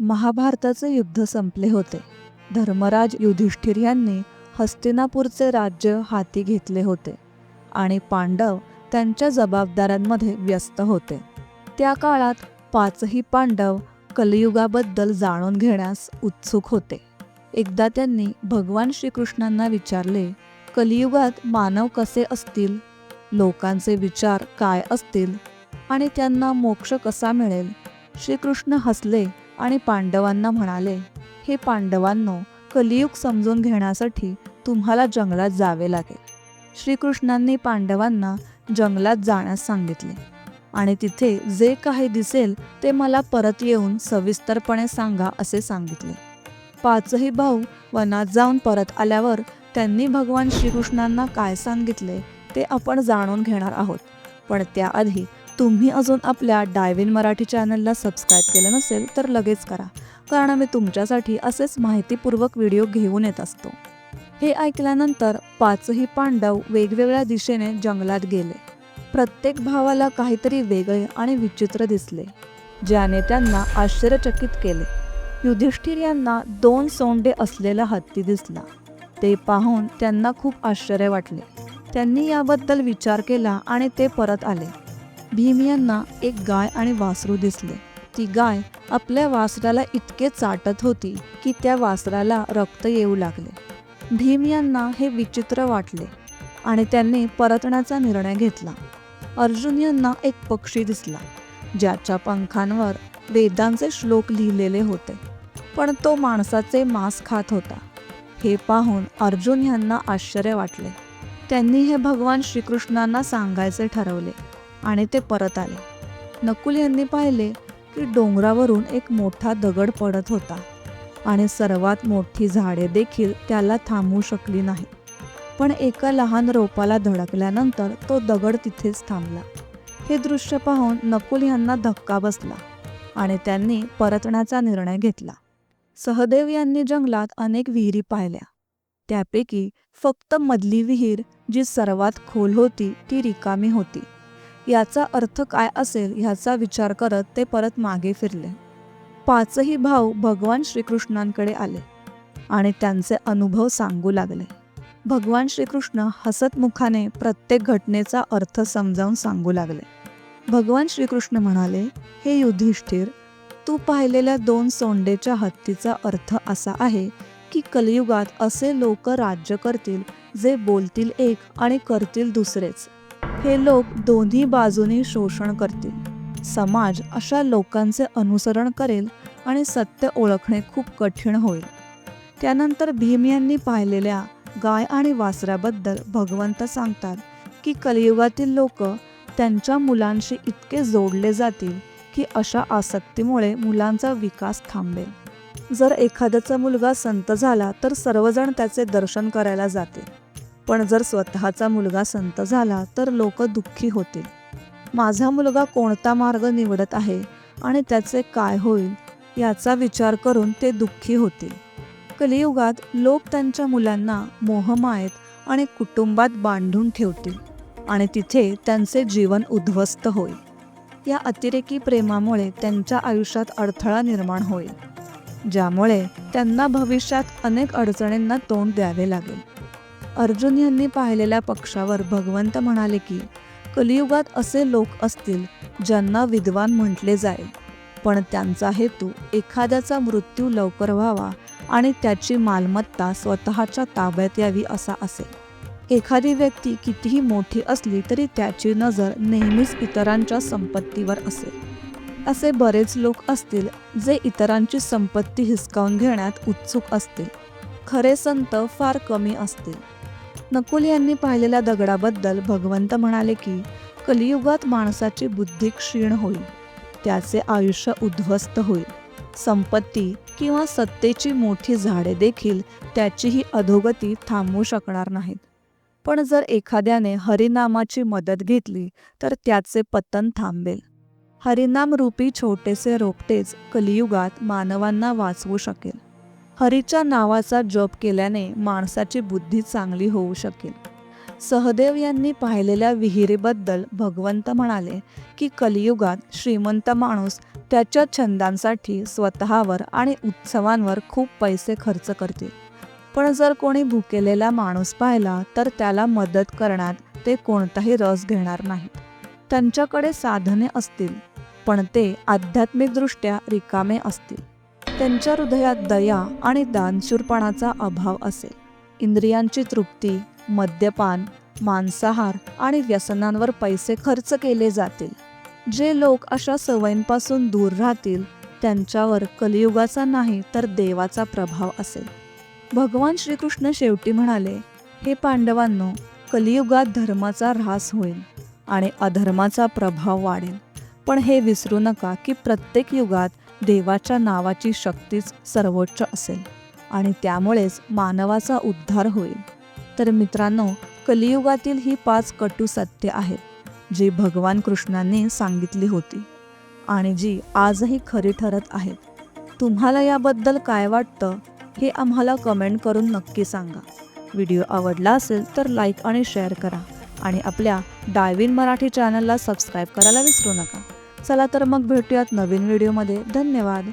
महाभारताचे युद्ध संपले होते. धर्मराज युधिष्ठिर यांनी हस्तिनापूरचे राज्य हाती घेतले होते आणि पांडव त्यांच्या जबाबदाऱ्यांमध्ये व्यस्त होते. त्या काळात पाचही पांडव कलियुगाबद्दल जाणून घेण्यास उत्सुक होते. एकदा त्यांनी भगवान श्रीकृष्णांना विचारले कलियुगात मानव कसे असतील? लोकांचे विचार काय असतील? आणि त्यांना मोक्ष कसा मिळेल? श्रीकृष्ण हसले आणि पांडवांना म्हणाले हे पांडवांनो कलियुग समजून घेण्यासाठी तुम्हाला जंगलात जावे लागेल. श्रीकृष्णांनी पांडवांना जंगलात जाण्यास सांगितले. आणि तिथे जे काही दिसेल ते मला परत येऊन सविस्तरपणे सांगा असे सांगितले. पाचही भाऊ वनात जाऊन परत आल्यावर त्यांनी भगवान श्रीकृष्णांना काय सांगितले ते आपण जाणून घेणार आहोत. पण त्याआधी तुम्ही अजून आपल्या डायविन मराठी चॅनलला सबस्क्राईब केलं नसेल तर लगेच करा कारण आम्ही तुमच्यासाठी असेच माहितीपूर्वक व्हिडिओ घेऊन येत असतो. हे ऐकल्यानंतर पाचही पांडव वेगवेगळ्या दिशेने जंगलात गेले. प्रत्येक भावाला काहीतरी वेगळे आणि विचित्र दिसले ज्याने त्यांना आश्चर्यचकित केले. युधिष्ठिर यांना दोन सोंडे असलेला हत्ती दिसला. ते पाहून त्यांना खूप आश्चर्य वाटले. त्यांनी याबद्दल विचार केला आणि ते परत आले. भीम यांना एक गाय आणि वासरू दिसले. ती गाय आपल्या वासराला इतके चाटत होती की त्या वासराला रक्त येऊ लागले. भीम यांना हे विचित्र वाटले आणि त्यांनी परतण्याचा निर्णय घेतला. अर्जुन यांना एक पक्षी दिसला ज्याच्या पंखांवर वेदांचे श्लोक लिहिलेले होते पण तो माणसाचे मांस खात होता. हे पाहून अर्जुन यांना आश्चर्य वाटले. त्यांनी हे भगवान श्रीकृष्णांना सांगायचे ठरवले. आणि ते परत आले. नकुल यांनी पाहिले की डोंगरावरून एक मोठा दगड पडत होता आणि सर्वात मोठी झाडे देखील त्याला थांबवू शकली नाही. पण एका लहान रोपाला धडकल्यानंतर तो दगड तिथेच थांबला. हे दृश्य पाहून नकुल यांना धक्का बसला आणि त्यांनी परतण्याचा निर्णय घेतला. सहदेव यांनी जंगलात अनेक विहिरी पाहिल्या. त्यापैकी फक्त मधली विहीर जी सर्वात खोल होती ती रिकामी होती. याचा अर्थ काय असेल ह्याचा विचार करत ते परत मागे फिरले. पाचही भाऊ भगवान श्रीकृष्णांकडे आले आणि त्यांचे अनुभव सांगू लागले. भगवान श्रीकृष्ण हसतमुखाने प्रत्येक घटनेचा अर्थ समजावून सांगू लागले. भगवान श्रीकृष्ण म्हणाले हे युधिष्ठिर तू पाहिलेल्या दोन सोंडेच्या हत्तीचा अर्थ असा आहे की कलियुगात असे लोक राज्य करतील जे बोलतील एक आणि करतील दुसरेच. हे लोक दोन्ही बाजूने शोषण करतील. समाज अशा लोकांचे अनुसरण करेल आणि सत्य ओळखणे खूप कठीण होईल. त्यानंतर भीम यांनी पाहिलेल्या गाय आणि वासराबद्दल भगवंत सांगतात की कलियुगातील लोक त्यांच्या मुलांशी इतके जोडले जातील की अशा आसक्तीमुळे मुलांचा विकास थांबेल. जर एखाद्याचा मुलगा संत झाला तर सर्वजण त्याचे दर्शन करायला जातील. पण जर स्वतःचा मुलगा संत झाला तर लोक दुःखी होतील. माझा मुलगा कोणता मार्ग निवडत आहे आणि त्याचे काय होईल याचा विचार करून ते दुःखी होतील. कलियुगात लोक त्यांच्या मुलांना मोहमायेत आणि कुटुंबात बांधून ठेवतील आणि तिथे त्यांचे जीवन उद्ध्वस्त होईल. या अतिरेकी प्रेमामुळे त्यांच्या आयुष्यात अडथळा निर्माण होईल ज्यामुळे त्यांना भविष्यात अनेक अडचणींना तोंड द्यावे लागेल. अर्जुन यांनी पाहिलेल्या पक्षावर भगवंत म्हणाले की कलियुगात असे लोक असतील ज्यांना विद्वान म्हटले जाईल. पण त्यांचा हेतू एखाद्याचा मृत्यू लवकर व्हावा आणि त्याची मालमत्ता स्वतःच्या ताब्यात यावी असा असेल. एखादी व्यक्ती कितीही मोठी असली तरी त्याची नजर नेहमीच इतरांच्या संपत्तीवर असेल. असे बरेच लोक असतील जे इतरांची संपत्ती हिसकावून घेण्यात उत्सुक असतील. खरे संत फार कमी असतील. नकुल यांनी पाहिलेल्या दगडाबद्दल भगवंत म्हणाले की कलियुगात माणसाची बुद्धी क्षीण होईल त्याचे आयुष्य उद्ध्वस्त होईल. संपत्ती किंवा सत्तेची मोठी झाडे देखील त्याचीही अधोगती थांबवू शकणार नाहीत. पण जर एखाद्याने हरिनामाची मदत घेतली तर त्याचे पतन थांबेल. हरिनाम रूपी छोटेसे रोपटेच कलियुगात मानवांना वाचवू शकेल. हरीच्या नावाचा जप केल्याने माणसाची बुद्धी चांगली होऊ शकेल. सहदेव यांनी पाहिलेल्या विहिरीबद्दल भगवंत म्हणाले की कलियुगात श्रीमंत माणूस त्याच्या छंदांसाठी स्वतःवर आणि उत्सवांवर खूप पैसे खर्च करतील. पण जर कोणी भुकेलेला माणूस पाहिला तर त्याला मदत करण्यात ते कोणताही रस घेणार नाही त्यांच्याकडे साधने असतील पण ते आध्यात्मिकदृष्ट्या रिकामे असतील. त्यांच्या हृदयात दया आणि दानशूरपणाचा अभाव असेल. इंद्रियांची तृप्ती मद्यपान मांसाहार आणि व्यसनांवर पैसे खर्च केले जातील. जे लोक अशा सवयींपासून दूर राहतील त्यांच्यावर कलियुगाचा नाही तर देवाचा प्रभाव असेल. भगवान श्रीकृष्ण शेवटी म्हणाले हे पांडवांनो कलियुगात धर्माचा ऱ्हास होईल आणि अधर्माचा प्रभाव वाढेल. पण हे विसरू नका की प्रत्येक युगात देवाच्या नावाची शक्तीच सर्वोच्च असेल आणि त्यामुळेच मानवाचा उद्धार होईल. तर मित्रांनो कलियुगातील ही पाच कटू सत्य आहेत जी भगवान कृष्णांनी सांगितली होती आणि जी आजही खरी ठरत आहेत. तुम्हाला याबद्दल काय वाटतं हे आम्हाला कमेंट करून नक्की सांगा. व्हिडिओ आवडला असेल तर लाईक आणि शेअर करा आणि आपल्या डायविन मराठी चॅनलला सबस्क्राईब करायला विसरू नका. चला तर मग भेटूयात नवीन व्हिडिओमध्ये. धन्यवाद.